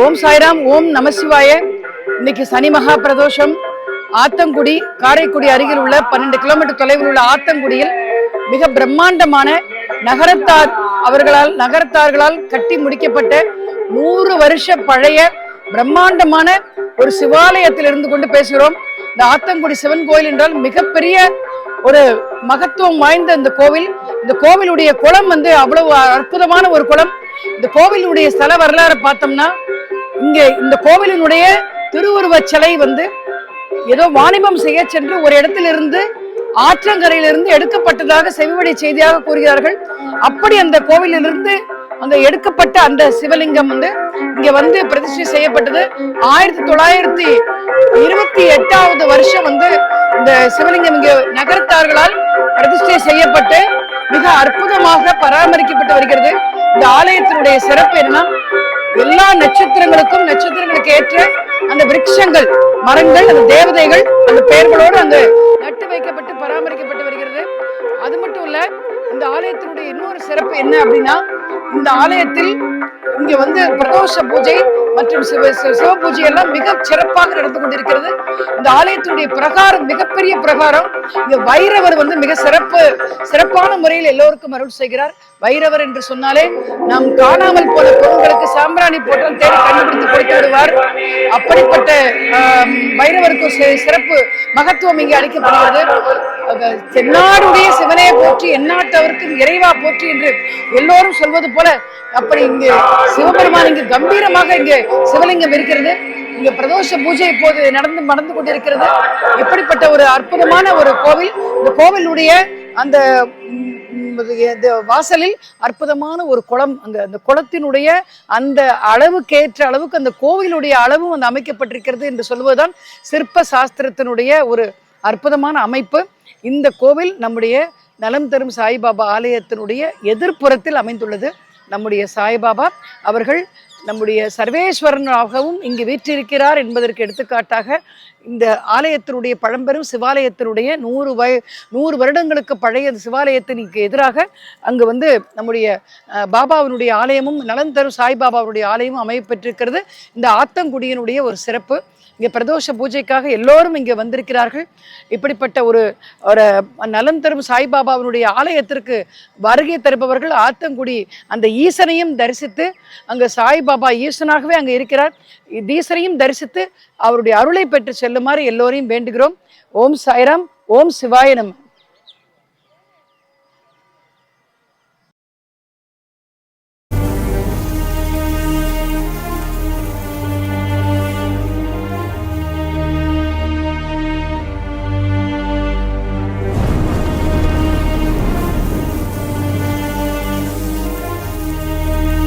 ஓம் சாய்ராம் ஓம் நமசிவாய இன்னைக்கு சனி மகா பிரதோஷம். ஆத்தங்குடி காரைக்குடி அருகில் உள்ள பன்னெண்டு கிலோமீட்டர் தொலைவில் உள்ள ஆத்தங்குடியில் மிக பிரம்மாண்டமான நகரத்தார் அவர்களால் நகரத்தார்களால் கட்டி முடிக்கப்பட்ட நூறு வருஷ பழைய பிரம்மாண்டமான ஒரு சிவாலயத்தில் இருந்து கொண்டு பேசுகிறோம். இந்த ஆத்தங்குடி சிவன் கோயில் என்றால் மிகப்பெரிய ஒரு மகத்துவம் வாய்ந்த இந்த கோவில். இந்த கோவிலுடைய குளம் வந்து அவ்வளவு அற்புதமான ஒரு குளம். இந்த கோவிலுடைய ஸ்தல வரலாறு பார்த்தோம்னா இங்கே இந்த கோவிலினுடைய திருவுருவச் சிலை வந்து ஏதோ வாணிபம் செய்ய சென்று ஒரு இடத்திலிருந்து ஆற்றங்கரையிலிருந்து எடுக்கப்பட்டதாக செவிவழி செய்தியாக கூறுகிறார்கள். அப்படி அந்த கோவிலிலிருந்து அந்த எடுக்கப்பட்ட அந்த சிவலிங்கம் வந்து இங்க வந்து பிரதிஷ்டை செய்யப்பட்டது. ஆயிரத்தி தொள்ளாயிரத்தி இருபத்தி எட்டாவது வருஷம் வந்து இந்த சிவலிங்கம் இங்க நகரத்தார்களால் பிரதிஷ்டை செய்யப்பட்டு மிக அற்புதமாக பராமரிக்கப்பட்டு வருகிறது. இந்த ஆலயத்தினுடைய சிறப்பு என்னன்னா எல்லா நட்சத்திரங்களுக்கும் நட்சத்திரங்களுக்கு ஏற்ற அந்த விருட்சங்கள் மரங்கள் அந்த தேவதைகள் அந்த பெயர்களோடு அந்த நட்டு வைக்கப்பட்டு பராமரிக்கப்பட்டு வருகிறது. அது மட்டும் இல்ல இந்த ஆலயத்தினுடைய இன்னொரு சிறப்பு என்ன அப்படின்னா இந்த ஆலயத்தில் இங்க வந்து பிரதோஷ பூஜை மற்றும் சிவ சிவ- பூஜை எல்லாம் மிக சிறப்பாக நடந்து கொண்டிருக்கிறது. இந்த ஆலயத்தினுடைய பிரகாரம் மிகப்பெரிய பிரகாரம் இந்த வைரவர் வந்து மிக சிறப்பு சிறப்பான முறையில் எல்லோருக்கும் அருள் செய்கிறார். வைரவர் என்று சொன்னாலே நாம் காணாமல் போன பொருள்களுக்கு சாம்பிராணி போட்டால் தேடி கண்டுபிடித்து கொடுத்து விடுவார். அப்படிப்பட்ட வைரவருக்கு சிறப்பு மகத்துவம் இங்கே அளிக்கப்படுகிறது தென்னாடுடைய சிவனே போற்றி எந்நாட்டவருக்கும் இறைவா போற்றி என்று எல்லோரும் சொல்வது போல அப்படி இங்கு சிவபெருமான் இங்கு கம்பீரமாக இங்கு சிவலிங்கம் இருக்கிறது. இங்க பிரதோஷ பூஜை இப்போது நடந்து நடந்து கொண்டிருக்கிறது. இப்படிப்பட்ட ஒரு அற்புதமான ஒரு கோவில். இந்த கோவிலுடைய அந்த வாசலில் அற்புதமான ஒரு குளம் அந்த அந்த குளத்தினுடைய அந்த அளவுக்கு ஏற்ற அளவுக்கு அந்த கோவிலுடைய அளவும் அந்த அமைக்கப்பட்டிருக்கிறது என்று சொல்வதுதான் சிற்ப சாஸ்திரத்தினுடைய ஒரு அற்புதமான அமைப்பு. இந்த கோவில் நம்முடைய நலம் தரும் சாய்பாபா ஆலயத்தினுடைய எதிர்ப்புறத்தில் அமைந்துள்ளது. நம்முடைய சாய்பாபா அவர்கள் நம்முடைய சர்வேஸ்வரனாகவும் இங்கு வீற்றிருக்கிறார் என்பதற்கு எடுத்துக்காட்டாக இந்த ஆலயத்தினுடைய பழம்பெரும் சிவாலயத்தினுடைய நூறு வய நூறு வருடங்களுக்கு பழைய சிவாலயத்தினுக்கு எதிராக அங்கு வந்து நம்முடைய பாபாவினுடைய ஆலயமும் நலன் தரும் சாய்பாபாவுடைய ஆலயமும் அமையப்பெற்றிருக்கிறது இந்த ஆத்தங்குடியினுடைய ஒரு சிறப்பு. இங்கே பிரதோஷ பூஜைக்காக எல்லோரும் இங்கே வந்திருக்கிறார்கள். இப்படிப்பட்ட ஒரு ஒரு நலம் தரும் சாய்பாபாவினுடைய ஆலயத்திற்கு வருகை தருபவர்கள் ஆத்தங்குடி அந்த ஈசனையும் தரிசித்து அங்கே சாய்பாபா ஈசனாகவே அங்கே இருக்கிறார். தீசரையும் தரிசித்து அவருடைய அருளை பெற்று செல்லுமாறு எல்லோரையும் வேண்டுகிறோம். ஓம் சாய்ராம் ஓம் சிவாய